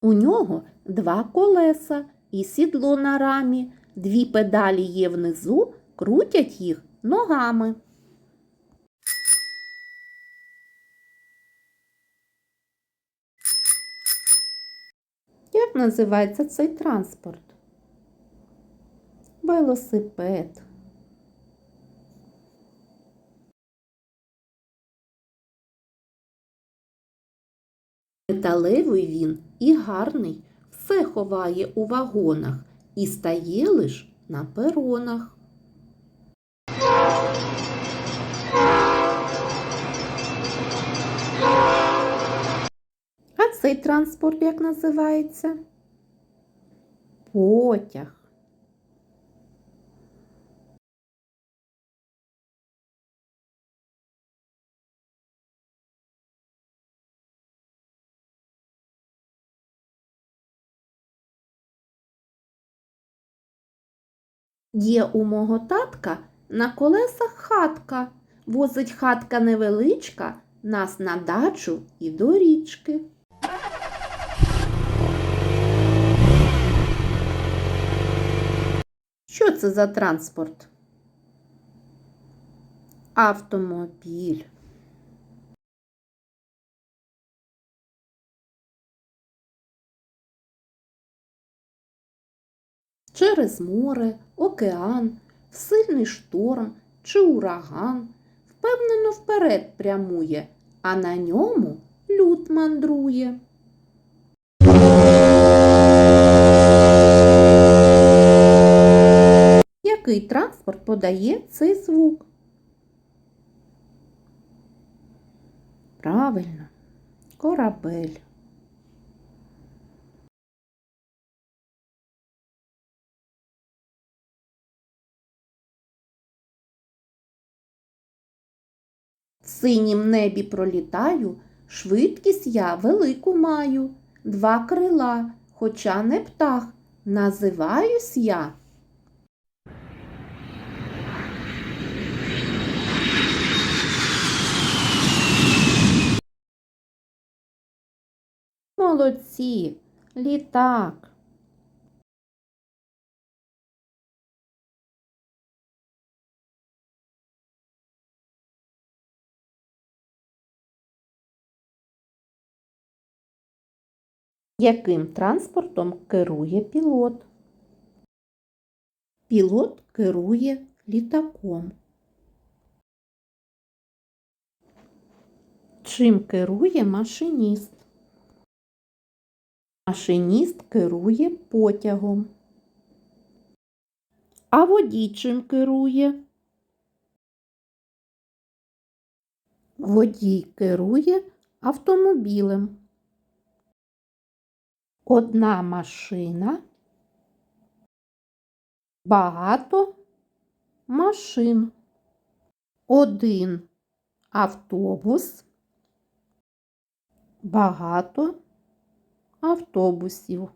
У нього два колеса і сідло на рамі, дві педалі є внизу, крутять їх ногами. Як називається цей транспорт? Велосипед. Металевий він і гарний, все ховає у вагонах і стає лиш на перонах. А цей транспорт як називається? Потяг. Є у мого татка на колесах хатка. Возить хатка невеличка нас на дачу і до річки. Що це за транспорт? Автомобіль. Через море, океан, в сильний шторм чи ураган впевнено вперед прямує, а на ньому люд мандрує. Який транспорт подає цей звук? Правильно, корабель. В синім небі пролітаю, швидкість я велику маю, два крила, хоча не птах, називаюсь я. Молодці, літак. Яким транспортом керує пілот? Пілот керує літаком. Чим керує машиніст? Машиніст керує потягом. А водій чим керує? Водій керує автомобілем. Одна машина, багато машин. Один автобус, багато автобусів.